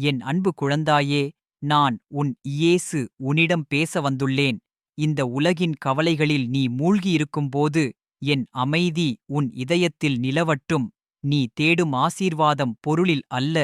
என் அன்பு குழந்தாயே நான் உன் இயேசு உன்னிடம் பேச வந்துள்ளேன் இந்த உலகின் கவலைகளில் நீ மூழ்கியிருக்கும்போது என் அமைதி உன் இதயத்தில் நிலவட்டும். நீ தேடும் ஆசீர்வாதம் பொருளில் அல்ல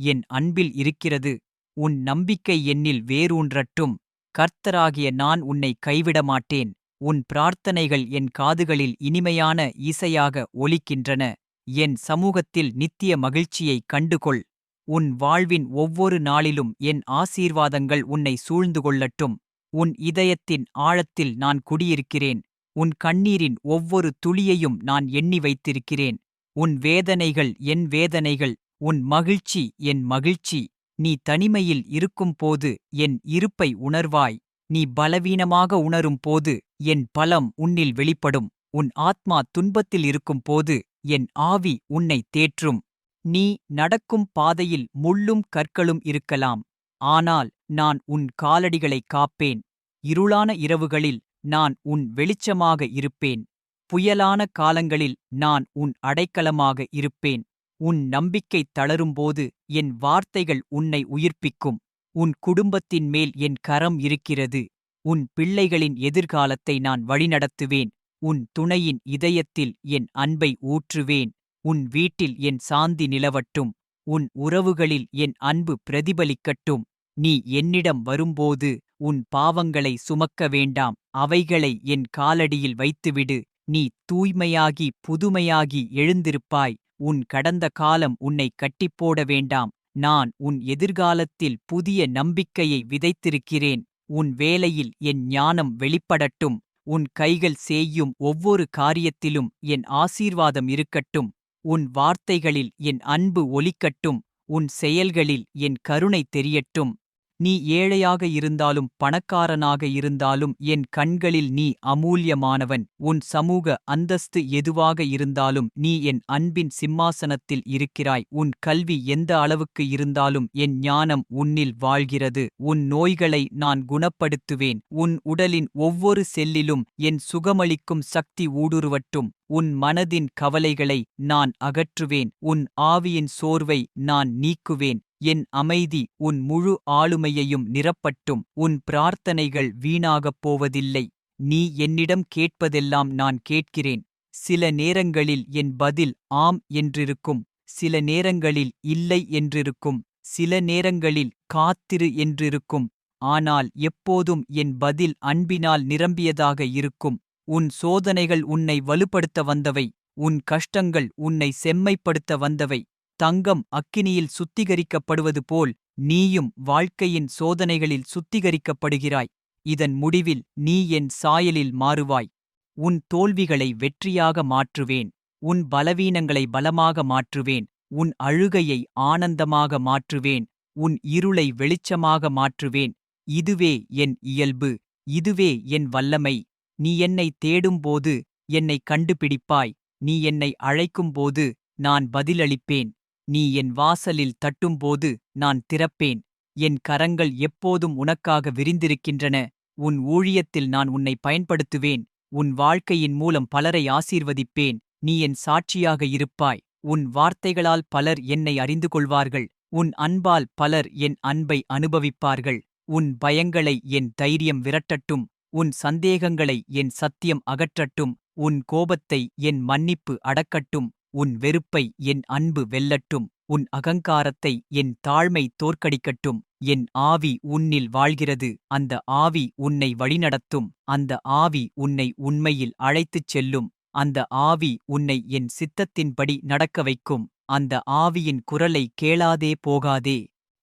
என் அன்பில் இருக்கிறது. உன் நம்பிக்கை என்னில் வேரூன்றட்டும். கர்த்தராகிய நான் உன்னை கைவிட மாட்டேன் உன் பிரார்த்தனைகள் என் காதுகளில் இனிமையான இசையாக ஒலிக்கின்றன. என் சமூகத்தில் நித்திய மகிழ்ச்சியைக் கண்டுகொள். உன் வாழ்வின் ஒவ்வொரு நாளிலும் என் ஆசீர்வாதங்கள் உன்னை சூழ்ந்து கொள்ளட்டும். உன் இதயத்தின் ஆழத்தில் நான் குடியிருக்கிறேன். உன் கண்ணீரின் ஒவ்வொரு துளியையும் நான் எண்ணி வைத்திருக்கிறேன். உன் வேதனைகள் என் வேதனைகள் உன் மகிழ்ச்சி என் மகிழ்ச்சி. நீ தனிமையில் இருக்கும்போது என் இருப்பை உணர்வாய். நீ பலவீனமாக உணரும் போது என் பலம் உன்னில் வெளிப்படும். உன் ஆத்மா துன்பத்தில் இருக்கும்போது என் ஆவி உன்னை தேற்றும். நீ நடக்கும் பாதையில் முள்ளும் கற்களும் இருக்கலாம். ஆனால் நான் உன் காலடிகளைக் காப்பேன். இருளான இரவுகளில் நான் உன் வெளிச்சமாக இருப்பேன். புயலான காலங்களில் நான் உன் அடைக்கலமாக இருப்பேன். உன் நம்பிக்கை தளரும்போது என் வார்த்தைகள் உன்னை உயிர்ப்பிக்கும். உன் குடும்பத்தின் மேல் என் கரம் இருக்கிறது. உன் பிள்ளைகளின் எதிர்காலத்தை நான் வழிநடத்துவேன். உன் துணையின் இதயத்தில் என் அன்பை ஊற்றுவேன். உன் வீட்டில் என் சாந்தி நிலவட்டும் உன் உறவுகளில் என் அன்பு பிரதிபலிக்கட்டும். நீ என்னிடம் வரும்போது உன் பாவங்களை சுமக்க வேண்டாம் அவைகளை என் காலடியில் வைத்துவிடு. நீ தூய்மையாகி புதுமையாகி எழுந்திருப்பாய் உன் கடந்த காலம் உன்னை கட்டிப்போட வேண்டாம். நான் உன் எதிர்காலத்தில் புதிய நம்பிக்கையை விதைத்திருக்கிறேன் உன் வேலையில் என் ஞானம் வெளிப்படட்டும் உன் கைகள் செய்யும் ஒவ்வொரு காரியத்திலும் என் ஆசீர்வாதம் இருக்கட்டும். உன் வார்த்தைகளில் என் அன்பு ஒலிக்கட்டும் உன் செயல்களில் என் கருணை தெரியட்டும். நீ ஏழையாக இருந்தாலும் பணக்காரனாக இருந்தாலும் என் கண்களில் நீ அமூல்யமானவன். உன் சமூக அந்தஸ்து எதுவாக இருந்தாலும் நீ என் அன்பின் சிம்மாசனத்தில் இருக்கிறாய். உன் கல்வி எந்த அளவுக்கு இருந்தாலும் என் ஞானம் உன்னில் வாழ்கிறது. உன் நோய்களை நான் குணப்படுத்துவேன். உன் உடலின் ஒவ்வொரு செல்லிலும் என் சுகமளிக்கும் சக்தி ஊடுருவட்டும். உன் மனதின் கவலைகளை நான் அகற்றுவேன். உன் ஆவியின் சோர்வை நான் நீக்குவேன். என் அமைதி உன் முழு ஆளுமையையும் நிரப்பட்டும். உன் பிரார்த்தனைகள் வீணாகப் போவதில்லை. நீ என்னிடம் கேட்பதெல்லாம் நான் கேட்கிறேன். சில நேரங்களில் என் பதில் ஆம் என்றிருக்கும். சில நேரங்களில் இல்லை என்றிருக்கும். சில நேரங்களில் காத்திரு என்றிருக்கும். ஆனால் எப்போதும் என் பதில் அன்பினால் நிரம்பியதாக இருக்கும். உன் சோதனைகள் உன்னை வலுப்படுத்த வந்தவை. உன் கஷ்டங்கள் உன்னை செம்மைப்படுத்த வந்தவை. தங்கம் அக்கினியில் சுத்திகரிக்கப்படுவது போல் நீயும் வாழ்க்கையின் சோதனைகளில் சுத்திகரிக்கப்படுகிறாய். இதன் முடிவில் நீ என் சாயலில் மாறுவாய். உன் தோல்விகளை வெற்றியாக மாற்றுவேன். உன் பலவீனங்களை பலமாக மாற்றுவேன். உன் அழுகையை ஆனந்தமாக மாற்றுவேன். உன் இருளை வெளிச்சமாக மாற்றுவேன். இதுவே என் இயல்பு. இதுவே என் வல்லமை. நீ என்னை தேடும்போது என்னை கண்டுபிடிப்பாய். நீ என்னை அழைக்கும்போது நான் பதிலளிப்பேன். நீ என் வாசலில் தட்டும்போது நான் திறப்பேன். என் கரங்கள் எப்போதும் உனக்காக விரிந்திருக்கின்றன. உன் ஊழியத்தில் நான் உன்னை பயன்படுத்துவேன். உன் வாழ்க்கையின் மூலம் பலரை ஆசீர்வதிப்பேன். நீ என் சாட்சியாக இருப்பாய். உன் வார்த்தைகளால் பலர் என்னை அறிந்து கொள்வார்கள் உன் அன்பால் பலர் என் அன்பை அனுபவிப்பார்கள். உன் பயங்களை என் தைரியம் விரட்டட்டும். உன் சந்தேகங்களை என் சத்தியம் அகற்றட்டும். உன் கோபத்தை என் மன்னிப்பு அடக்கட்டும். உன் வெறுப்பை என் அன்பு வெல்லட்டும் உன் அகங்காரத்தை என் தாழ்மை தோற்கடிக்கட்டும் என் ஆவி உன்னில் வாழ்கிறது அந்த ஆவி உன்னை வழிநடத்தும் அந்த ஆவி உன்னை உண்மையில் அழைத்துச் செல்லும் அந்த ஆவி உன்னை என் சித்தத்தின்படி நடக்க வைக்கும் அந்த ஆவியின் குரலை கேளாதே போகாதே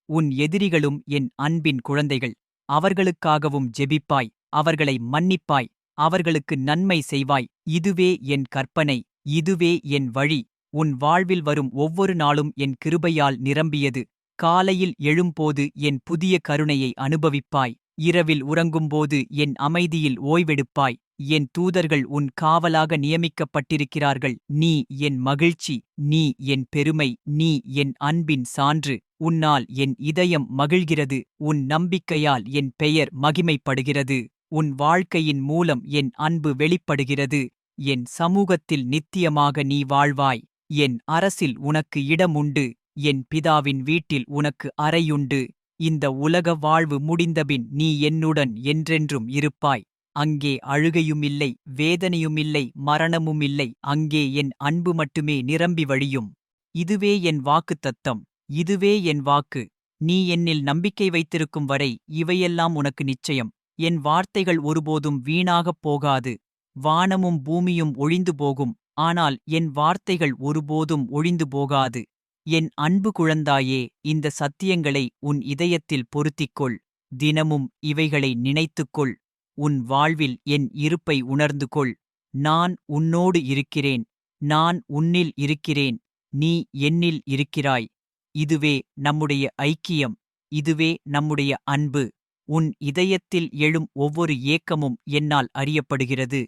உன் எதிரிகளும் என் அன்பின் குழந்தைகள் அவர்களுக்காகவும் ஜெபிப்பாய் அவர்களை மன்னிப்பாய் அவர்களுக்கு நன்மை செய்வாய் இதுவே என் கற்பனை இதுவே என் வழி உன் வாழ்வில் வரும் ஒவ்வொரு நாளும் என் கிருபையால் நிரம்பியது. காலையில் எழும்போது என் புதிய கருணையை அனுபவிப்பாய். இரவில் உறங்கும்போது என் அமைதியில் ஓய்வெடுப்பாய். என் தூதர்கள் உன் காவலாக நியமிக்கப்பட்டிருக்கிறார்கள். நீ என் மகிழ்ச்சி நீ என் பெருமை நீ என் அன்பின் சான்று. உன்னால் என் இதயம் மகிழ்கிறது உன் நம்பிக்கையால் என் பெயர் மகிமைப்படுகிறது. உன் வாழ்க்கையின் மூலம் என் அன்பு வெளிப்படுகிறது. என் சமூகத்தில் நித்தியமாக நீ வாழ்வாய். என் அரசில் உனக்கு இடம் உண்டு என் பிதாவின் வீட்டில் உனக்கு அறையுண்டு. இந்த உலக வாழ்வு முடிந்தபின் நீ என்னுடன் என்றென்றும் இருப்பாய். அங்கே அழுகையுமில்லை வேதனையுமில்லை மரணமுமில்லை அங்கே என் அன்பு மட்டுமே நிரம்பி வழியும். இதுவே என் வாக்குத்தத்தம் இதுவே என் வாக்கு. நீ என்னில் நம்பிக்கை வைத்திருக்கும் வரை இவையெல்லாம் உனக்கு நிச்சயம். என் வார்த்தைகள் ஒருபோதும் வீணாகப் போகாது வானமும் பூமியும் ஒழிந்து போகும். ஆனால் என் வார்த்தைகள் ஒருபோதும் ஒழிந்து போகாது. என் அன்பு குழந்தாயே இந்த சத்தியங்களை உன் இதயத்தில் பொருத்திக்கொள். தினமும் இவைகளை நினைத்துக்கொள். உன் வாழ்வில் என் இருப்பை உணர்ந்து கொள் நான் உன்னோடு இருக்கிறேன். நான் உன்னில் இருக்கிறேன். நீ என்னில் இருக்கிறாய். இதுவே நம்முடைய ஐக்கியம். இதுவே நம்முடைய அன்பு. உன் இதயத்தில் எழும் ஒவ்வொரு ஏக்கமும் என்னால் அறியப்படுகிறது.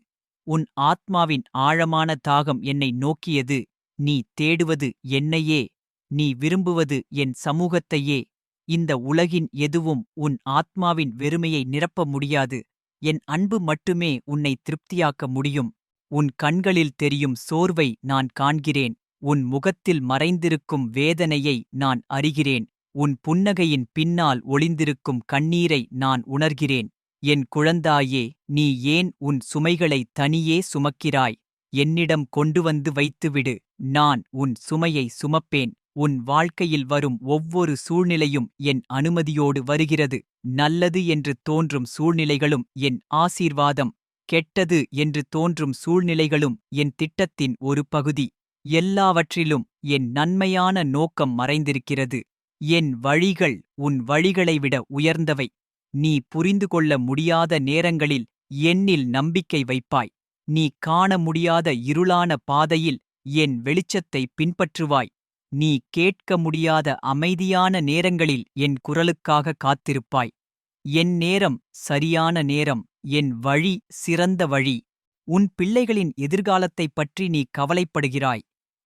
உன் ஆத்மாவின் ஆழமான தாகம் என்னை நோக்கியது. நீ தேடுவது என்னையே. நீ விரும்புவது என் சமூகத்தையே. இந்த உலகின் எதுவும் உன் ஆத்மாவின் வெறுமையை நிரப்ப முடியாது. என் அன்பு மட்டுமே உன்னை திருப்தியாக்க முடியும். உன் கண்களில் தெரியும் சோர்வை நான் காண்கிறேன். உன் முகத்தில் மறைந்திருக்கும் வேதனையை நான் அறிகிறேன். உன் புன்னகையின் பின்னால் ஒளிந்திருக்கும் கண்ணீரை நான் உணர்கிறேன். என் குழந்தாயே நீ ஏன் உன் சுமைகளை தனியே சுமக்கிறாய்? என்னிடம் கொண்டு வந்து வைத்துவிடு நான் உன் சுமையை சுமப்பேன். உன் வாழ்க்கையில் வரும் ஒவ்வொரு சூழ்நிலையும் என் அனுமதியோடு வருகிறது. நல்லது என்று தோன்றும் சூழ்நிலைகளும் என் ஆசீர்வாதம். கெட்டது என்று தோன்றும் சூழ்நிலைகளும் என் திட்டத்தின் ஒரு பகுதி. எல்லாவற்றிலும் என் நன்மையான நோக்கம் மறைந்திருக்கிறது. என் வழிகள் உன் வழிகளை விட உயர்ந்தவை. நீ புரிந்து கொள்ள முடியாத நேரங்களில் என்னில் நம்பிக்கை வைப்பாய். நீ காண முடியாத இருளான பாதையில் என் வெளிச்சத்தை பின்பற்றுவாய். நீ கேட்க முடியாத அமைதியான நேரங்களில் என் குரலுக்காக காத்திருப்பாய். என் நேரம் சரியான நேரம் என் வழி சிறந்த வழி. உன் பிள்ளைகளின் எதிர்காலத்தைப் பற்றி நீ கவலைப்படுகிறாய்.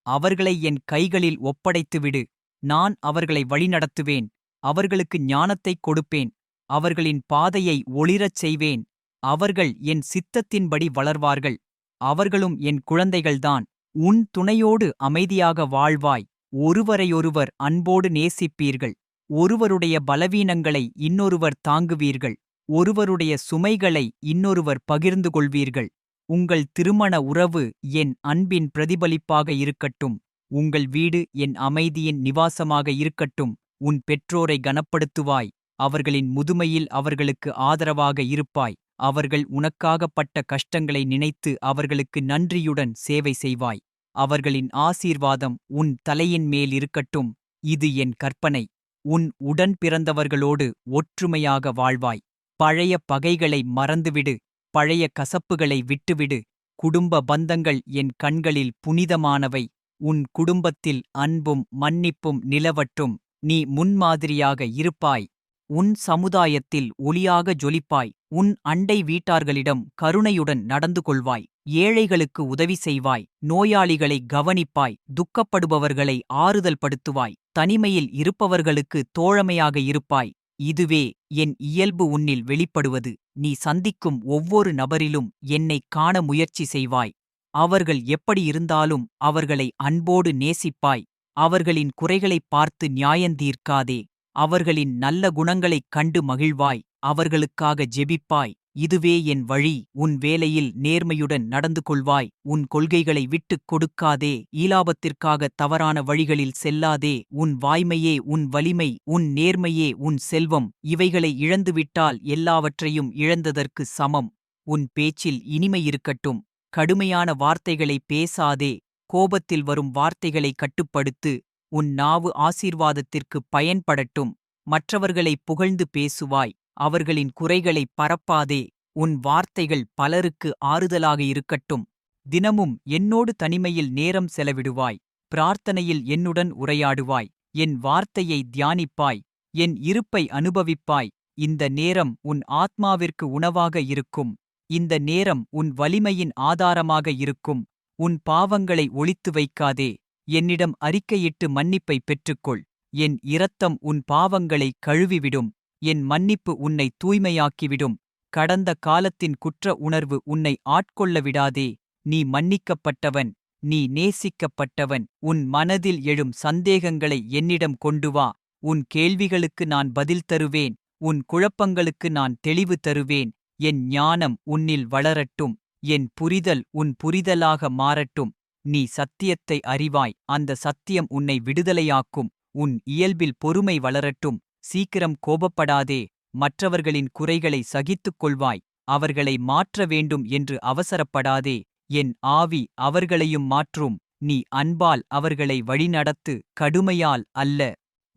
அவர்களை என் கைகளில் ஒப்படைத்துவிடு. நான் அவர்களை வழிநடத்துவேன். அவர்களுக்கு ஞானத்தைக் கொடுப்பேன். அவர்களின் பாதையை ஒளிரச் செய்வேன். அவர்கள் என் சித்தத்தின்படி வளர்வார்கள். அவர்களும் என் குழந்தைகள்தான். உன் துணையோடு அமைதியாக வாழ்வாய். ஒருவரையொருவர் அன்போடு நேசிப்பீர்கள். ஒருவருடைய பலவீனங்களை இன்னொருவர் தாங்குவீர்கள். ஒருவருடைய சுமைகளை இன்னொருவர் பகிர்ந்து கொள்வீர்கள். உங்கள் திருமண உறவு என் அன்பின் பிரதிபலிப்பாக இருக்கட்டும். உங்கள் வீடு என் அமைதியின் நிவாசமாக இருக்கட்டும். உன் பெற்றோரை கனப்படுத்துவாய். அவர்களின் முதுமையில் அவர்களுக்கு ஆதரவாக இருப்பாய். அவர்கள் உனக்காகப்பட்ட கஷ்டங்களை நினைத்து அவர்களுக்கு நன்றியுடன் சேவை செய்வாய். அவர்களின் ஆசீர்வாதம் உன் தலையின் மேல் இருக்கட்டும். இது என் கற்பனை. உன் உடன் பிறந்தவர்களோடு ஒற்றுமையாக வாழ்வாய். பழைய பகைகளை மறந்துவிடு. பழைய கசப்புகளை விட்டுவிடு. குடும்ப பந்தங்கள் என் கண்களில் புனிதமானவை. உன் குடும்பத்தில் அன்பும் மன்னிப்பும் நிலவட்டும். நீ முன்மாதிரியாக இருப்பாய். உன் சமுதாயத்தில் ஒளியாக ஜொலிப்பாய். உன் அண்டை வீட்டார்களிடம் கருணையுடன் நடந்து கொள்வாய். ஏழைகளுக்கு உதவி செய்வாய். நோயாளிகளை கவனிப்பாய். துக்கப்படுபவர்களை ஆறுதல் படுத்துவாய். தனிமையில் இருப்பவர்களுக்கு தோழமையாக இருப்பாய். இதுவே என் இயல்பு உன்னில் வெளிப்படுவது. நீ சந்திக்கும் ஒவ்வொரு நபரிலும் என்னைக் காண முயற்சி செய்வாய். அவர்கள் எப்படி இருந்தாலும் அவர்களை அன்போடு நேசிப்பாய். அவர்களின் குறைகளைப் பார்த்து நியாயந்தீர்க்காதே அவர்களின் நல்ல குணங்களைக் கண்டு மகிழ்வாய். அவர்களுக்காக ஜெபிப்பாய். இதுவே என் வழி. உன் வேலையில் நேர்மையுடன் நடந்து கொள்வாய். உன் கொள்கைகளை விட்டுக் கொடுக்காதே. ஈலாபத்திற்காக தவறான வழிகளில் செல்லாதே. உன் வாய்மையே உன் வலிமை. உன் நேர்மையே உன் செல்வம். இவைகளை இழந்துவிட்டால் எல்லாவற்றையும் இழந்ததற்கு சமம். உன் பேச்சில் இனிமை இருக்கட்டும். கடுமையான வார்த்தைகளை பேசாதே. கோபத்தில் வரும் வார்த்தைகளை கட்டுப்படுத்து. உன் நாவு ஆசீர்வாதத்திற்கு பயன்படட்டும். மற்றவர்களை புகழ்ந்து பேசுவாய். அவர்களின் குறைகளைப் பரப்பாதே. உன் வார்த்தைகள் பலருக்கு ஆறுதலாக இருக்கட்டும். தினமும் என்னோடு தனிமையில் நேரம் செலவிடுவாய். பிரார்த்தனையில் என்னுடன் உரையாடுவாய். என் வார்த்தையை தியானிப்பாய். என் இருப்பை அனுபவிப்பாய். இந்த நேரம் உன் ஆத்மாவிற்கு உணவாக இருக்கும். இந்த நேரம் உன் வலிமையின் ஆதாரமாக இருக்கும். உன் பாவங்களை ஒளித்து வைக்காதே. என்னிடம் அறிக்கையிட்டு மன்னிப்பை பெற்றுக்கொள். என் இரத்தம் உன் பாவங்களை கழுவிவிடும். என் மன்னிப்பு உன்னை தூய்மையாக்கிவிடும். கடந்த காலத்தின் குற்ற உணர்வு உன்னை ஆட்கொள்ள விடாதே நீ மன்னிக்கப்பட்டவன். நீ நேசிக்கப்பட்டவன். உன் மனதில் எழும் சந்தேகங்களை என்னிடம் கொண்டு வா. உன் கேள்விகளுக்கு நான் பதில் தருவேன். உன் குழப்பங்களுக்கு நான் தெளிவு தருவேன். என் ஞானம் உன்னில் வளரட்டும். என் புரிதல் உன் புரிதலாக மாறட்டும். நீ சத்தியத்தை அறிவாய் அந்த சத்தியம் உன்னை விடுதலையாக்கும் உன் இயல்பில் பொறுமை வளரட்டும் சீக்கிரம் கோபப்படாதே மற்றவர்களின் குறைகளை சகித்துக் கொள்வாய் அவர்களை மாற்ற வேண்டும் என்று அவசரப்படாதே என் ஆவி அவர்களையும் மாற்றும் நீ அன்பால் அவர்களை வழிநடத்து கடுமையால் அல்ல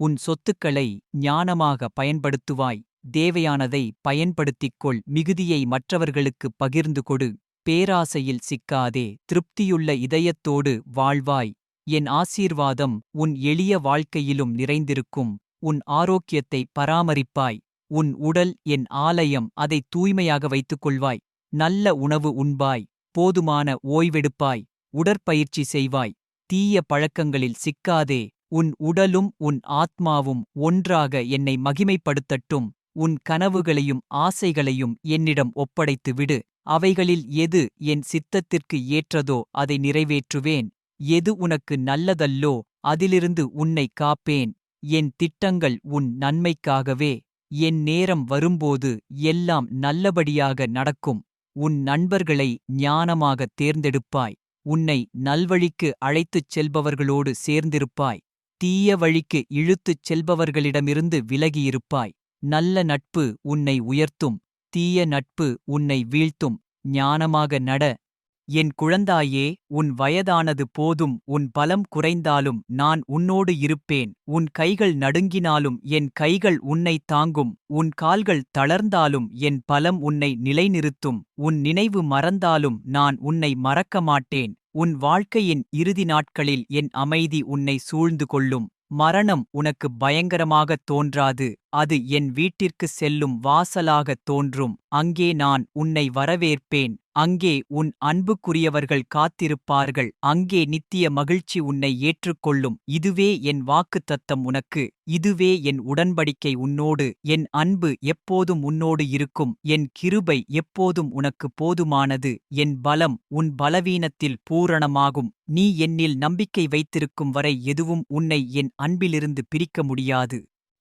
உன் சொத்துக்களை ஞானமாக பயன்படுத்துவாய் தேவையானதை பயன்படுத்திக் கொள் மிகுதியை மற்றவர்களுக்கு பகிர்ந்து கொடு. பேராசையில் சிக்காதே திருப்தியுள்ள இதயத்தோடு வாழ்வாய். என் ஆசீர்வாதம் உன் எளிய வாழ்க்கையிலும் நிறைந்திருக்கும். உன் ஆரோக்கியத்தை பராமரிப்பாய். உன் உடல் என் ஆலயம் அதை தூய்மையாக வைத்துக் கொள்வாய் நல்ல உணவு உண்பாய். போதுமான ஓய்வெடுப்பாய். உடற்பயிற்சி செய்வாய். தீய பழக்கங்களில் சிக்காதே உன் உடலும் உன் ஆத்மாவும் ஒன்றாக என்னை மகிமைப்படுத்தட்டும். உன் கனவுகளையும் ஆசைகளையும் என்னிடம் ஒப்படைத்து விடு அவைகளில் எது என் சித்தத்திற்கு ஏற்றதோ அதை நிறைவேற்றுவேன். எது உனக்கு நல்லதல்லோ அதிலிருந்து உன்னை காப்பேன். என் திட்டங்கள் உன் நன்மைக்காகவே. என் நேரம் வரும்போது எல்லாம் நல்லபடியாக நடக்கும். உன் நண்பர்களை ஞானமாகத் தேர்ந்தெடுப்பாய். உன்னை நல்வழிக்கு அழைத்துச் செல்பவர்களோடு சேர்ந்திருப்பாய். தீய வழிக்கு இழுத்துச் செல்பவர்களிடமிருந்து விலகியிருப்பாய். நல்ல நட்பு உன்னை உயர்த்தும். தீய நட்பு உன்னை வீழ்த்தும். ஞானமாக நட. என் குழந்தாயே உன் வயதானது போதும். உன் பலம் குறைந்தாலும் நான் உன்னோடு இருப்பேன். உன் கைகள் நடுங்கினாலும் என் கைகள் உன்னை தாங்கும். உன் கால்கள் தளர்ந்தாலும் என் பலம் உன்னை நிலைநிறுத்தும். உன் நினைவு மறந்தாலும் நான் உன்னை மறக்க மாட்டேன் உன் வாழ்க்கையின் இறுதி நாட்களில் என் அமைதி உன்னை சூழ்ந்து கொள்ளும். மரணம் உனக்கு பயங்கரமாகத் தோன்றாது. அது என் வீட்டிற்கு செல்லும் வாசலாகத் தோன்றும். அங்கே நான் உன்னை வரவேற்பேன். அங்கே உன் அன்புக்குரியவர்கள் காத்திருப்பார்கள். அங்கே நித்திய மகிழ்ச்சி உன்னை ஏற்றுக்கொள்ளும். இதுவே என் வாக்குத்தத்தம் உனக்கு. இதுவே என் உடன்படிக்கை உன்னோடு. என் அன்பு எப்போதும் உன்னோடு இருக்கும். என் கிருபை எப்போதும் உனக்கு போதுமானது. என் பலம் உன் பலவீனத்தில் பூரணமாகும். நீ என்னில் நம்பிக்கை வைத்திருக்கும் வரை எதுவும் உன்னை என் அன்பிலிருந்து பிரிக்க முடியாது.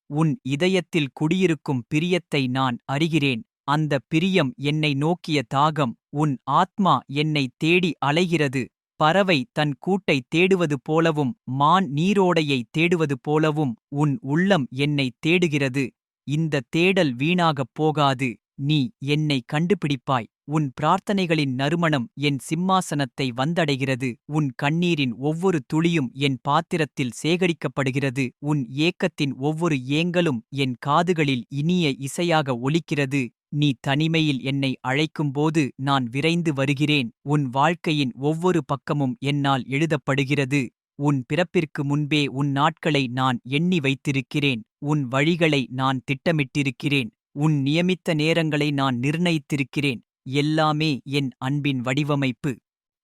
உன் இதயத்தில் குடியிருக்கும் பிரியத்தை நான் அறிகிறேன். அந்த பிரியம் என்னை நோக்கிய தாகம் உன் ஆத்மா என்னை தேடி அலைகிறது. பறவை தன் கூட்டை தேடுவது போலவும் மான் நீரோடையை தேடுவது போலவும் உன் உள்ளம் என்னை தேடுகிறது. இந்த தேடல் வீணாகப் போகாது நீ என்னை கண்டுபிடிப்பாய். உன் பிரார்த்தனைகளின் நறுமணம் என் சிம்மாசனத்தை வந்தடைகிறது. உன் கண்ணீரின் ஒவ்வொரு துளியும் என் பாத்திரத்தில் சேகரிக்கப்படுகிறது. உன் ஏக்கத்தின் ஒவ்வொரு ஏங்கலும் என் காதுகளில் இனிய இசையாக ஒலிக்கிறது. நீ தனிமையில் என்னை அழைக்கும்போது நான் விரைந்து வருகிறேன். உன் வாழ்க்கையின் ஒவ்வொரு பக்கமும் என்னால் எழுதப்படுகிறது. உன் பிறப்பிற்கு முன்பே உன் நாட்களை நான் எண்ணி வைத்திருக்கிறேன். உன் வழிகளை நான் திட்டமிட்டிருக்கிறேன். உன் நியமித்த நேரங்களை நான் நிர்ணயித்திருக்கிறேன். எல்லாமே என் அன்பின் வடிவமைப்பு.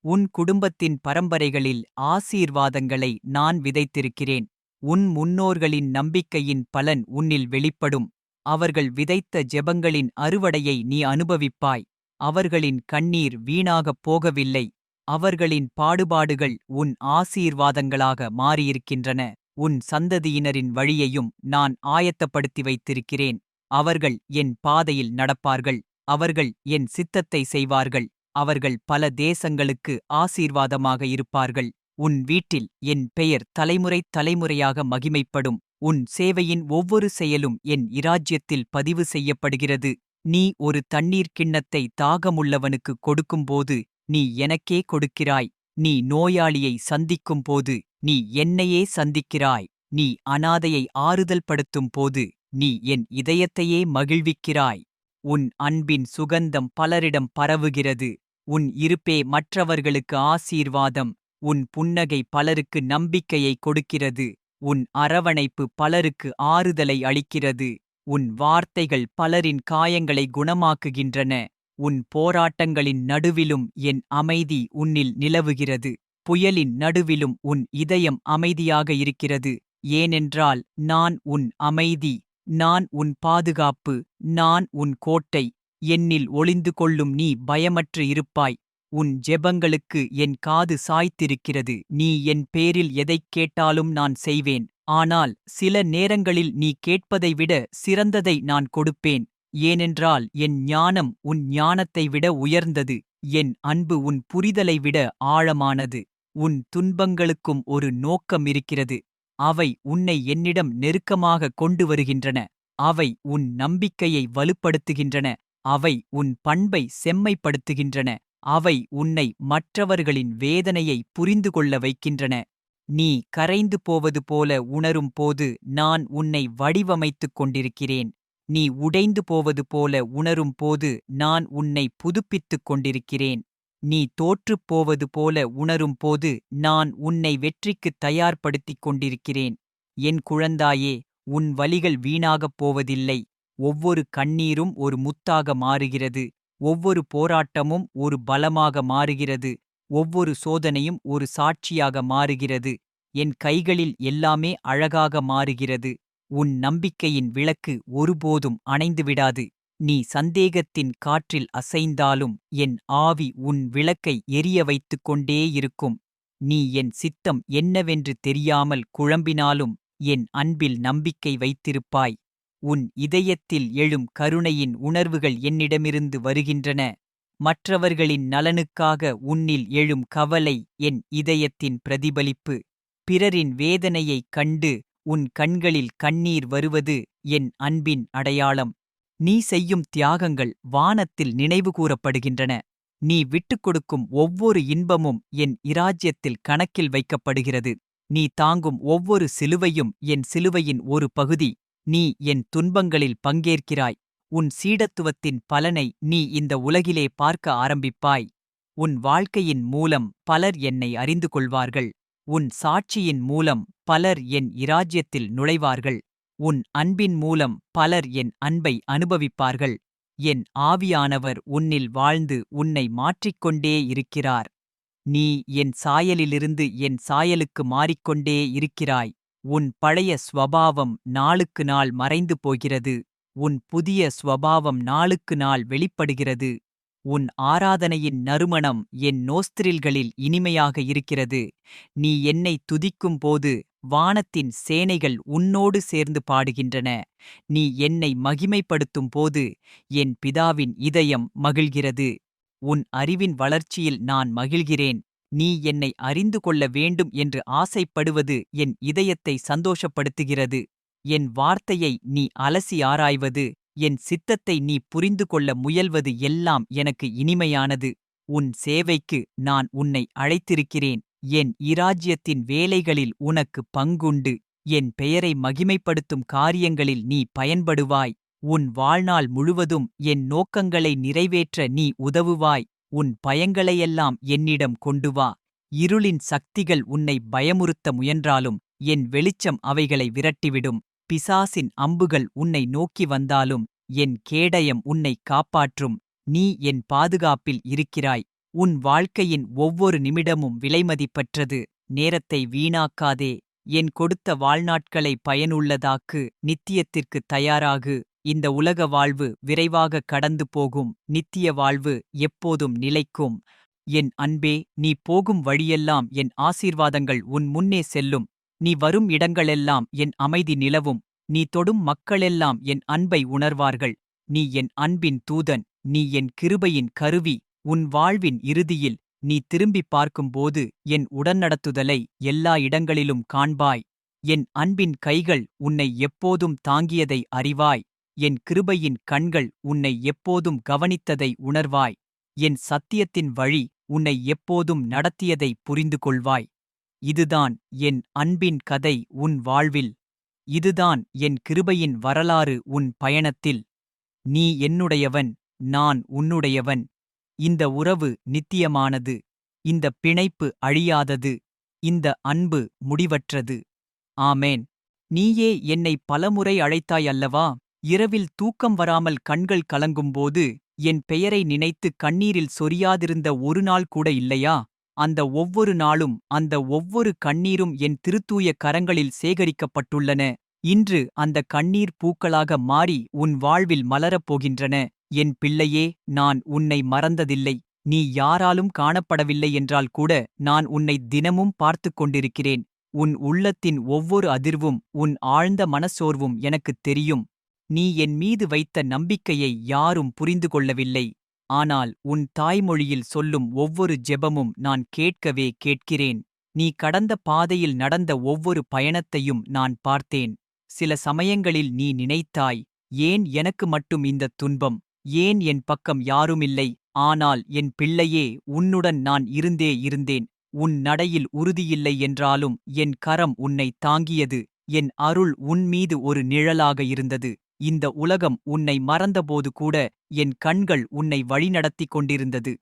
உன் குடும்பத்தின் பரம்பரைகளில் ஆசீர்வாதங்களை நான் விதைத்திருக்கிறேன். உன் முன்னோர்களின் நம்பிக்கையின் பலன் உன்னில் வெளிப்படும். அவர்கள் விதைத்த ஜெபங்களின் அறுவடையை நீ அனுபவிப்பாய். அவர்களின் கண்ணீர் வீணாகப் போகவில்லை. அவர்களின் பாடுபாடுகள் உன் ஆசீர்வாதங்களாக மாறியிருக்கின்றன. உன் சந்ததியினரின் வழியையும் நான் ஆயத்தப்படுத்தி வைத்திருக்கிறேன். அவர்கள் என் பாதையில் நடப்பார்கள். அவர்கள் என் சித்தத்தை செய்வார்கள். அவர்கள் பல தேசங்களுக்கு ஆசீர்வாதமாக இருப்பார்கள். உன் வீட்டில் என் பெயர் தலைமுறை தலைமுறையாக மகிமைப்படும். உன் சேவையின் ஒவ்வொரு செயலும் என் இராஜ்யத்தில் பதிவு செய்யப்படுகிறது. நீ ஒரு தண்ணீர் கிண்ணத்தை தாகமுள்ளவனுக்கு கொடுக்கும்போது நீ எனக்கே கொடுக்கிறாய். நீ நோயாளியை சந்திக்கும்போது நீ என்னையே சந்திக்கிறாய். நீ அனாதையை ஆறுதல் படுத்தும் போது நீ என் இதயத்தையே மகிழ்விக்கிறாய். உன் அன்பின் சுகந்தம் பலரிடம் பரவுகிறது. உன் இருப்பே மற்றவர்களுக்கு ஆசீர்வாதம். உன் புன்னகை பலருக்கு நம்பிக்கையை கொடுக்கிறது. உன் அரவணைப்பு பலருக்கு ஆறுதலை அளிக்கிறது. உன் வார்த்தைகள் பலரின் காயங்களை குணமாக்குகின்றன. உன் போராட்டங்களின் நடுவிலும் என் அமைதி உன்னில் நிலவுகிறது. புயலின் நடுவிலும் உன் இதயம் அமைதியாக இருக்கிறது. ஏனென்றால் நான் உன் அமைதி நான் உன் பாதுகாப்பு நான் உன் கோட்டை என்னில் ஒளிந்து கொள்ளும் நீ பயமற்று இருப்பாய். உன் ஜெபங்களுக்கு என் காது சாய்த்திருக்கிறது. நீ என் பேரில் எதைக் கேட்டாலும் நான் செய்வேன். ஆனால் சில நேரங்களில் நீ கேட்பதை விட சிறந்ததை நான் கொடுப்பேன். ஏனென்றால் என் ஞானம் உன் ஞானத்தை விட உயர்ந்தது. என் அன்பு உன் புரிதலை விட ஆழமானது. உன் துன்பங்களுக்கும் ஒரு நோக்கம் இருக்கிறது. அவை உன்னை என்னிடம் நெருக்கமாக கொண்டு வருகின்றன அவை உன் நம்பிக்கையை வலுப்படுத்துகின்றன. அவை உன் பண்பை செம்மைப்படுத்துகின்றன. அவை உன்னை மற்றவர்களின் வேதனையை புரிந்து கொள்ள வைக்கின்றன. நீ கரைந்து போவது போல உணரும் போது நான் உன்னை வடிவமைத்துக் கொண்டிருக்கிறேன். நீ உடைந்து போவது போல உணரும் போது நான் உன்னை புதுப்பித்துக் கொண்டிருக்கிறேன். நீ தோற்றுப் போவது போல உணரும் போது நான் உன்னை வெற்றிக்குத் தயார்படுத்திக் கொண்டிருக்கிறேன். என் குழந்தாயே உன் வலிகள் வீணாகப் போவதில்லை. ஒவ்வொரு கண்ணீரும் ஒரு முத்தாக மாறுகிறது. ஒவ்வொரு போராட்டமும் ஒரு பலமாக மாறுகிறது. ஒவ்வொரு சோதனையும் ஒரு சாட்சியாக மாறுகிறது. என் கைகளில் எல்லாமே அழகாக மாறுகிறது. உன் நம்பிக்கையின் விளக்கு ஒருபோதும் அணைந்துவிடாது. நீ சந்தேகத்தின் காற்றில் அசைந்தாலும் என் ஆவி உன் விளக்கை எரிய வைத்துக் கொண்டே இருக்கும். நீ என் சித்தம் என்னவென்று தெரியாமல் குழம்பினாலும் என் அன்பில் நம்பிக்கை வைத்திருப்பாய். உன் இதயத்தில் எழும் கருணையின் உணர்வுகள் என்னிடமிருந்து வருகின்றன. மற்றவர்களின் நலனுக்காக உன்னில் எழும் கவலை என் இதயத்தின் பிரதிபலிப்பு. பிறரின் வேதனையைக் கண்டு உன் கண்களில் கண்ணீர் வருவது என் அன்பின் அடையாளம். நீ செய்யும் தியாகங்கள் வானத்தில் நினைவுகூரப்படுகின்றன நீ விட்டுக் கொடுக்கும் ஒவ்வொரு இன்பமும் என் இராஜ்யத்தில் கணக்கில் வைக்கப்படுகிறது. நீ தாங்கும் ஒவ்வொரு சிலுவையும் என் சிலுவையின் ஒரு பகுதி. நீ என் துன்பங்களில் பங்கேற்கிறாய். உன் சீடத்துவத்தின் பலனை நீ இந்த உலகிலே பார்க்க ஆரம்பிப்பாய். உன் வாழ்க்கையின் மூலம் பலர் என்னை அறிந்து கொள்வார்கள். உன் சாட்சியின் மூலம் பலர் என் இராஜ்யத்தில் நுழைவார்கள். உன் அன்பின் மூலம் பலர் என் அன்பை அனுபவிப்பார்கள். என் ஆவியானவர் உன்னில் வாழ்ந்து உன்னை மாற்றிக்கொண்டே இருக்கிறார். நீ என் சாயலிலிருந்து என் சாயலுக்கு மாறிக்கொண்டே இருக்கிறாய். உன் பழைய ஸ்வபாவம் நாளுக்கு நாள் மறைந்து போகிறது. உன் புதிய ஸ்வபாவம் நாளுக்கு நாள் வெளிப்படுகிறது. உன் ஆராதனையின் நறுமணம் என் நோஸ்திரில்களில் இனிமையாக இருக்கிறது. நீ என்னை துதிக்கும் போது வானத்தின் சேனைகள் உன்னோடு சேர்ந்து பாடுகின்றன. நீ என்னை மகிமைப்படுத்தும் போது என் பிதாவின் இதயம் மகிழ்கிறது. உன் அறிவின் வளர்ச்சியில் நான் மகிழ்கிறேன். நீ என்னை அறிந்து கொள்ள வேண்டும் என்று ஆசைப்படுவது என் இதயத்தை சந்தோஷப்படுத்துகிறது. என் வார்த்தையை நீ அலசி ஆராய்வது என் சித்தத்தை நீ புரிந்து கொள்ள முயல்வது எல்லாம் எனக்கு இனிமையானது. உன் சேவைக்கு நான் உன்னை அழைத்திருக்கிறேன். என் இராஜ்யத்தின் வேலைகளில் உனக்கு பங்குண்டு. என் பெயரை மகிமைப்படுத்தும் காரியங்களில் நீ பயன்படுவாய். உன் வாழ்நாள் முழுவதும் என் நோக்கங்களை நிறைவேற்ற நீ உதவுவாய். உன் பயங்களையெல்லாம் என்னிடம் கொண்டு வா. இருளின் சக்திகள் உன்னை பயமுறுத்த முயன்றாலும் என் வெளிச்சம் அவைகளை விரட்டிவிடும். பிசாசின் அம்புகள் உன்னை நோக்கி வந்தாலும் என் கேடயம் உன்னை காப்பாற்றும். நீ என் பாதுகாப்பில் இருக்கிறாய். உன் வாழ்க்கையின் ஒவ்வொரு நிமிடமும் விலைமதிப்பற்றது நேரத்தை வீணாக்காதே. என் கொடுத்த வாழ்நாட்களை பயனுள்ளதாக்கு. நித்தியத்திற்கு தயாராகு. இந்த உலக வாழ்வு விரைவாக கடந்து போகும். நித்திய வாழ்வு எப்போதும் நிலைக்கும். என் அன்பே நீ போகும் வழியெல்லாம் என் ஆசீர்வாதங்கள் உன் முன்னே செல்லும். நீ வரும் இடங்களெல்லாம் என் அமைதி நிலவும். நீ தொடும் மக்களெல்லாம் என் அன்பை உணர்வார்கள். நீ என் அன்பின் தூதன். நீ என் கிருபையின் கருவி. உன் வாழ்வின் இறுதியில் நீ திரும்பிப் பார்க்கும்போது என் உடன்னடத்துதலை எல்லா இடங்களிலும் காண்பாய். என் அன்பின் கைகள் உன்னை எப்போதும் தாங்கியதை அறிவாய். என் கிருபையின் கண்கள் உன்னை எப்போதும் கவனித்ததை உணர்வாய். என் சத்தியத்தின் வழி உன்னை எப்போதும் நடத்தியதை புரிந்து கொள்வாய். இதுதான் என் அன்பின் கதை உன் வாழ்வில். இதுதான் என் கிருபையின் வரலாறு உன் பயணத்தில். நீ என்னுடையவன் நான் உன்னுடையவன். இந்த உறவு நித்தியமானது இந்த பிணைப்பு அழியாதது இந்த அன்பு முடிவற்றது. ஆமேன். நீயே என்னை பலமுறை அழைத்தாய் அல்லவா? இரவில் தூக்கம் வராமல் கண்கள் கலங்கும்போது என் பெயரை நினைத்து கண்ணீரில் சொரியாதிருந்த ஒரு நாள் கூட இல்லையா? அந்த ஒவ்வொரு நாளும் அந்த ஒவ்வொரு கண்ணீரும் என் திருத்தூய கரங்களில் சேகரிக்கப்பட்டுள்ளன. இன்று அந்த கண்ணீர் பூக்களாக மாறி உன் வாழ்வில் மலரப் போகின்றன. என் பிள்ளையே நான் உன்னை மறந்ததில்லை. நீ யாராலும் காணப்படவில்லை என்றால் கூட நான் உன்னை தினமும் பார்த்துக் கொண்டிருக்கிறேன். உன் உள்ளத்தின் ஒவ்வொரு அதிர்வும் உன் ஆழ்ந்த மனச்சோர்வும் எனக்குத் தெரியும். நீ என் மீது வைத்த நம்பிக்கையை யாரும் புரிந்து கொள்ளவில்லை. ஆனால் உன் தாய்மொழியில் சொல்லும் ஒவ்வொரு ஜெபமும் நான் கேட்கவே கேட்கிறேன். நீ கடந்த பாதையில் நடந்த ஒவ்வொரு பயணத்தையும் நான் பார்த்தேன். சில சமயங்களில் நீ நினைத்தாய் ஏன் எனக்கு மட்டும் இந்தத் துன்பம்? ஏன் என் பக்கம் யாருமில்லை? ஆனால் என் பிள்ளையே உன்னுடன் நான் இருந்தே இருந்தேன். உன் நடையில் உறுதியில்லை என்றாலும் என் கரம் உன்னை தாங்கியது. என் அருள் உன்மீது ஒரு நிழலாக இருந்தது. இந்த உலகம் உன்னை மறந்தபோது கூட என் கண்கள் உன்னை வழிநடத்திக் கொண்டிருந்தது.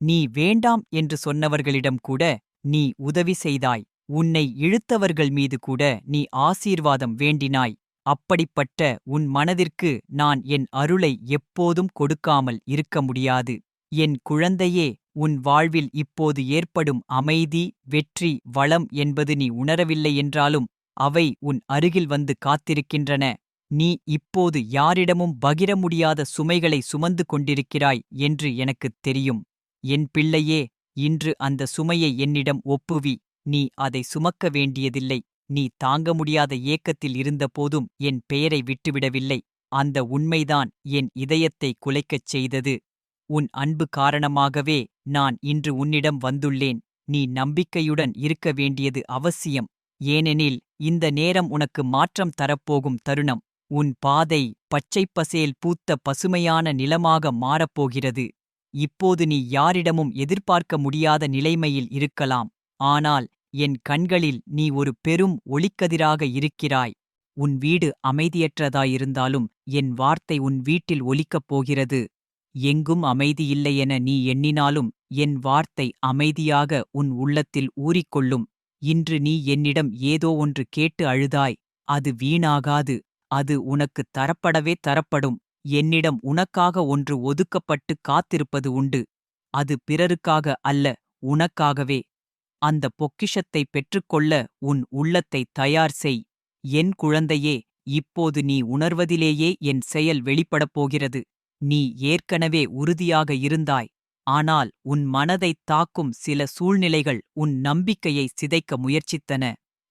நீ வேண்டாம் என்று சொன்னவர்களிடம் கூட நீ உதவி செய்தாய். உன்னை இழுத்தவர்கள் மீது கூட நீ ஆசீர்வாதம் வேண்டினாய். அப்படிப்பட்ட உன் மனதிற்கு நான் என் அருளை எப்போதும் கொடுக்காமல் இருக்க முடியாது. என் குழந்தையே உன் வாழ்வில் இப்போது ஏற்படும் அமைதி வெற்றி வளம் என்பது நீ உணரவில்லை என்றாலும் அவை உன் அருகில் வந்து காத்திருக்கின்றன. நீ இப்போது யாரிடமும் பகிர முடியாத சுமைகளை சுமந்து கொண்டிருக்கிறாய் என்று எனக்குத் தெரியும். என் பிள்ளையே இன்று அந்த சுமையை என்னிடம் ஒப்புவி. நீ அதை சுமக்க வேண்டியதில்லை. நீ தாங்க முடியாத ஏக்கத்தில் இருந்தபோதும் என் பெயரை விட்டுவிடவில்லை. அந்த உண்மைதான் என் இதயத்தை குலைக்கச் செய்தது. உன் அன்பு காரணமாகவே நான் இன்று உன்னிடம் வந்துள்ளேன். நீ நம்பிக்கையுடன் இருக்க வேண்டியது அவசியம். ஏனெனில் இந்த நேரம் உனக்கு மாற்றம் தரப்போகும் தருணம். உன் பாதை பச்சைப்பசேல் பூத்த பசுமையான நிலமாக மாறப்போகிறது. இப்போது நீ யாரிடமும் எதிர்பார்க்க முடியாத நிலைமையில் இருக்கலாம். ஆனால் என் கண்களில் நீ ஒரு பெரும் ஒளிக்கதிராக இருக்கிறாய். உன் வீடு அமைதியற்றதாயிருந்தாலும் என் வார்த்தை உன் வீட்டில் ஒலிக்கப் போகிறது. எங்கும் அமைதியில்லையென நீ எண்ணினாலும் என் வார்த்தை அமைதியாக உன் உள்ளத்தில் ஊறிக்கொள்ளும். இன்று நீ என்னிடம் ஏதோ ஒன்று கேட்டு அழுதாய். அது வீணாகாது. அது உனக்குத் தரப்படவே தரப்படும். என்னிடம் உனக்காக ஒன்று ஒதுக்கப்பட்டு காத்திருப்பது உண்டு. அது பிறருக்காக அல்ல உனக்காகவே. அந்த பொக்கிஷத்தை பெற்றுக்கொள்ள உன் உள்ளத்தை தயார் செய். என் குழந்தையே இப்போது நீ உணர்வதிலேயே என் செயல் வெளிப்படப் போகிறது. நீ ஏற்கனவே உறுதியாக இருந்தாய். ஆனால் உன் மனதைத் தாக்கும் சில சூழ்நிலைகள் உன் நம்பிக்கையை சிதைக்க முயற்சித்தன.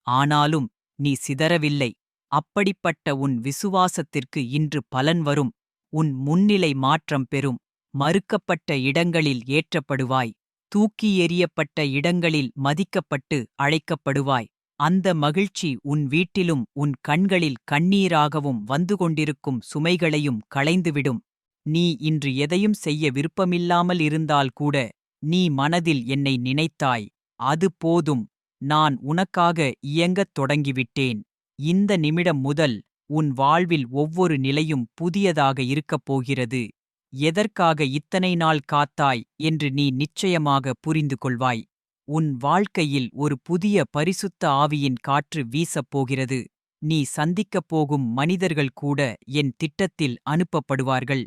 ஆனாலும் நீ சிதறவில்லை. அப்படிப்பட்ட உன் விசுவாசத்திற்கு இன்று பலன் வரும். உன் முன்னிலை மாற்றம் பெறும். மறுக்கப்பட்ட இடங்களில் ஏற்றப்படுவாய். தூக்கி எறியப்பட்ட இடங்களில் மதிக்கப்பட்டு அழைக்கப்படுவாய். அந்த மகிழ்ச்சி உன் வீட்டிலும் உன் கண்களில் கண்ணீராகவும் வந்து கொண்டிருக்கும் சுமைகளையும் களைந்துவிடும். நீ இன்று எதையும் செய்ய விருப்பமில்லாமல் இருந்தால் கூட நீ மனதில் என்னை நினைத்தாய். அது போதும். நான் உனக்காக இயங்கத் தொடங்கிவிட்டேன். இந்த நிமிடம் முதல் உன் வாழ்வில் ஒவ்வொரு நிலையும் புதியதாக இருக்கப் போகிறது. எதற்காக இத்தனை நாள் காத்தாய் என்று நீ நிச்சயமாக புரிந்து கொள்வாய். உன் வாழ்க்கையில் ஒரு புதிய பரிசுத்த ஆவியின் காற்று வீசப் போகிறது. நீ சந்திக்கப் போகும் மனிதர்கள் கூட என் திட்டத்தில் அனுப்பப்படுவார்கள்.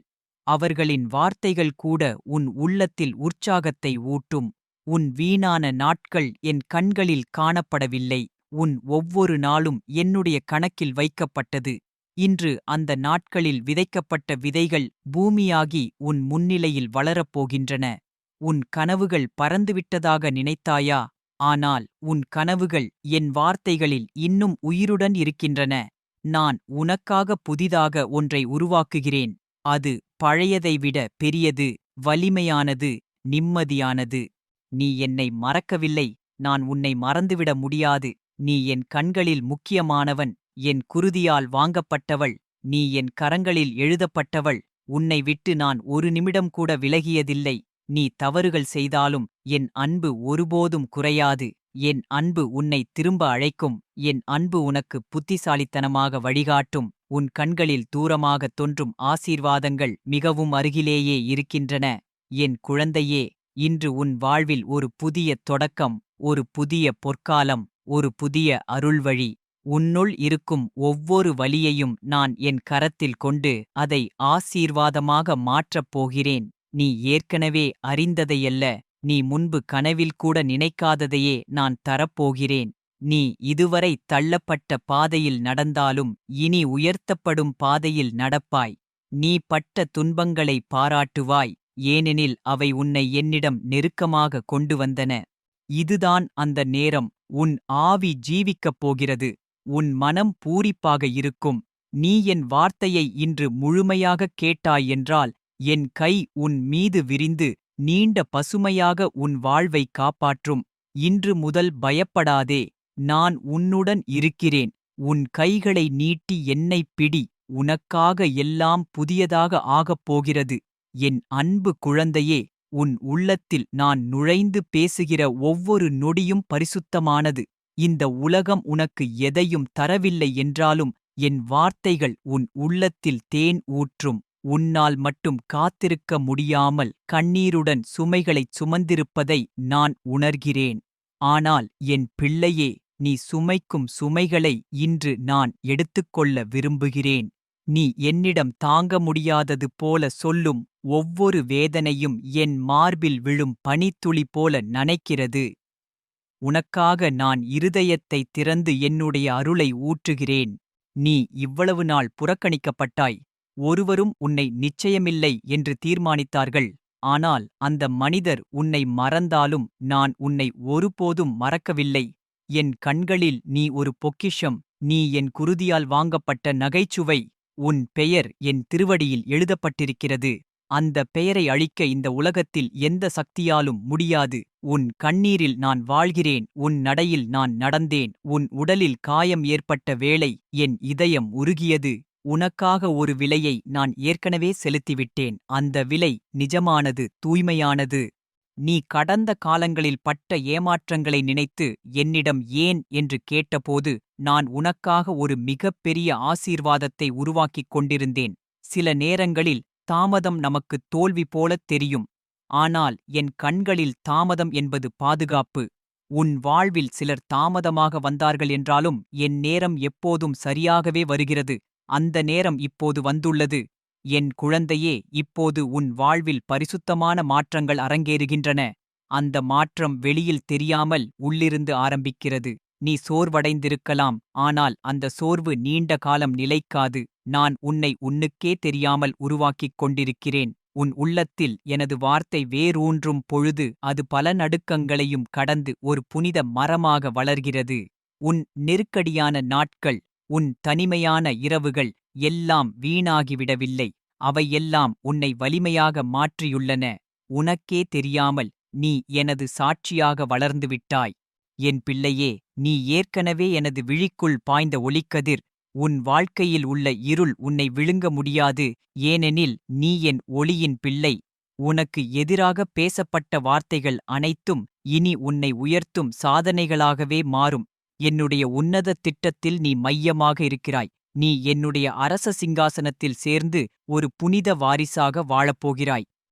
அவர்களின் வார்த்தைகள் கூட உன் உள்ளத்தில் உற்சாகத்தை ஊட்டும். உன் வீணான நாட்கள் என் கண்களில் காணப்படவில்லை. உன் ஒவ்வொரு நாளும் என்னுடைய கணக்கில் வைக்கப்பட்டது. இன்று அந்த நாட்களில் விதைக்கப்பட்ட விதைகள் பூமியாகி உன் முன்னிலையில் வளரப்போகின்றன உன் கனவுகள் பறந்துவிட்டதாக நினைத்தாயா? ஆனால் உன் கனவுகள் என் வார்த்தைகளில் இன்னும் உயிருடன் இருக்கின்றன. நான் உனக்காக புதிதாக ஒன்றை உருவாக்குகிறேன். அது பழையதை விட பெரியது வலிமையானது நிம்மதியானது. நீ என்னை மறக்கவில்லை. நான் உன்னை மறந்துவிட முடியாது. நீ என் கண்களில் முக்கியமானவன். என் குருதியால் வாங்கப்பட்டவள் நீ என் கரங்களில் எழுதப்பட்டவள் உன்னை விட்டு நான் ஒரு நிமிடம் கூட விலகியதில்லை நீ தவறுகள் செய்தாலும் என் அன்பு ஒருபோதும் குறையாது என் அன்பு உன்னை திரும்ப அழைக்கும் என் அன்பு உனக்கு புத்திசாலித்தனமாக வழிகாட்டும் உன் கண்களில் தூரமாகத் தோன்றும் ஆசீர்வாதங்கள் மிகவும் அருகிலேயே இருக்கின்றன என் குழந்தையே இன்று உன் வாழ்வில் ஒரு புதிய தொடக்கம் ஒரு புதிய பொற்காலம் ஒரு புதிய அருள்வழி. உன்னுள் இருக்கும் ஒவ்வொரு வலியையும் நான் என் கரத்தில் கொண்டு அதை ஆசீர்வாதமாக மாற்றப் போகிறேன். நீ ஏற்கனவே அறிந்ததையல்ல நீ முன்பு கனவில் கூட நினைக்காததையே நான் தரப்போகிறேன். நீ இதுவரை தள்ளப்பட்ட பாதையில் நடந்தாலும் இனி உயர்த்தப்படும் பாதையில் நடப்பாய். நீ பட்ட துன்பங்களை பாராட்டுவாய் ஏனெனில் அவை உன்னை என்னிடம் நெருக்கமாக கொண்டு வந்தன. இதுதான் அந்த நேரம் உன் ஆவி ஜீவிக்கப் போகிறது. உன் மனம் பூரிப்பாக இருக்கும். நீ என் வார்த்தையை இன்று முழுமையாகக் கேட்டாய் என்றால் என் கை உன் மீது விரிந்து நீண்ட பசுமையாக உன் வாழ்வை காப்பாற்றும். இன்று முதல் பயப்படாதே நான் உன்னுடன் இருக்கிறேன். உன் கைகளை நீட்டி என்னைப் பிடி உனக்காக எல்லாம் புதியதாக ஆகப் போகிறது. என் அன்பு குழந்தையே உன் உள்ளத்தில் நான் நுழைந்து பேசுகிற ஒவ்வொரு நொடியும் பரிசுத்தமானது. இந்த உலகம் உனக்கு எதையும் தரவில்லை என்றாலும் என் வார்த்தைகள் உன் உள்ளத்தில் தேன் ஊற்றும். உன்னால் மட்டும் காத்திருக்க முடியாமல் கண்ணீருடன் சுமைகளைச் சுமந்திருப்பதை நான் உணர்கிறேன். ஆனால் என் பிள்ளையே நீ சுமைக்கும் சுமைகளை இன்று நான் எடுத்துக்கொள்ள விரும்புகிறேன். நீ என்னிடம் தாங்க முடியாதது போல சொல்லும் ஒவ்வொரு வேதனையும் என் மார்பில் விழும் பனித்துளி போல நனைக்கிறது. உனக்காக நான் இருதயத்தை திறந்து என்னுடைய அருளை ஊற்றுகிறேன். நீ இவ்வளவு நாள் புறக்கணிக்கப்பட்டாய். ஒருவரும் உன்னை நிச்சயமில்லை என்று தீர்மானித்தார்கள். ஆனால் அந்த மனிதர் உன்னை மறந்தாலும் நான் உன்னை ஒருபோதும் மறக்கவில்லை. என் கண்களில் நீ ஒரு பொக்கிஷம் நீ என் குருதியால் வாங்கப்பட்ட நகைச்சுவை உன் பெயர் என் திருவடியில் எழுதப்பட்டிருக்கிறது. அந்த பெயரை அழிக்க இந்த உலகத்தில் எந்த சக்தியாலும் முடியாது. உன் கண்ணீரில் நான் வாழ்கிறேன் உன் நடையில் நான் நடந்தேன் உன் உடலில் காயம் ஏற்பட்ட வேளை என் இதயம் உருகியது. உனக்காக ஒரு விலையை நான் ஏற்கனவே செலுத்திவிட்டேன். அந்த விலை நிஜமானது தூய்மையானது. நீ கடந்த காலங்களில் பட்ட ஏமாற்றங்களை நினைத்து என்னிடம் ஏன் என்று கேட்டபோது நான் உனக்காக ஒரு மிகப்பெரிய ஆசீர்வாதத்தை உருவாக்கிக் கொண்டிருந்தேன். சில நேரங்களில் தாமதம் நமக்கு தோல்வி போலத் தெரியும். ஆனால் என் கண்களில் தாமதம் என்பது பாதுகாப்பு. உன் வாழ்வில் சிலர் தாமதமாக வந்தார்கள் என்றாலும் என் நேரம் எப்போதும் சரியாகவே வருகிறது. அந்த நேரம் இப்போது வந்துள்ளது. என் குழந்தையே இப்போது உன் வாழ்வில் பரிசுத்தமான மாற்றங்கள் அரங்கேறுகின்றன. அந்த மாற்றம் வெளியில் தெரியாமல் உள்ளிருந்து ஆரம்பிக்கிறது. நீ சோர்வடைந்திருக்கலாம். ஆனால் அந்த சோர்வு நீண்ட காலம் நிலைக்காது. நான் உன்னை உன்னுக்கே தெரியாமல் உருவாக்கிக் கொண்டிருக்கிறேன். உன் உள்ளத்தில் எனது வார்த்தை வேரூன்றும் பொழுது அது பல நடுக்கங்களையும் கடந்து ஒரு புனித மரமாக வளர்கிறது. உன் நெருக்கடியான நாட்கள் உன் தனிமையான இரவுகள் எல்லாம் வீணாகிவிடவில்லை. அவையெல்லாம் உன்னை வலிமையாக மாற்றியுள்ளன. உனக்கே தெரியாமல் நீ எனது சாட்சியாக வளர்ந்துவிட்டாய். என் பிள்ளையே நீ ஏற்கனவே எனது விழிக்குள் பாய்ந்த ஒளிக்கதிர் உன் வாழ்க்கையில் உள்ள இருள் உன்னை விழுங்க முடியாது ஏனெனில் நீ என் ஒளியின் பிள்ளை. உனக்கு எதிராக பேசப்பட்ட வார்த்தைகள் அனைத்தும் இனி உன்னை உயர்த்தும் சாதனைகளாகவே மாறும். என்னுடைய உன்னத திட்டத்தில் நீ மையமாக இருக்கிறாய். நீ என்னுடைய அரச சிங்காசனத்தில் சேர்ந்து ஒரு புனித வாரிசாக வாழப்போகிறாய்.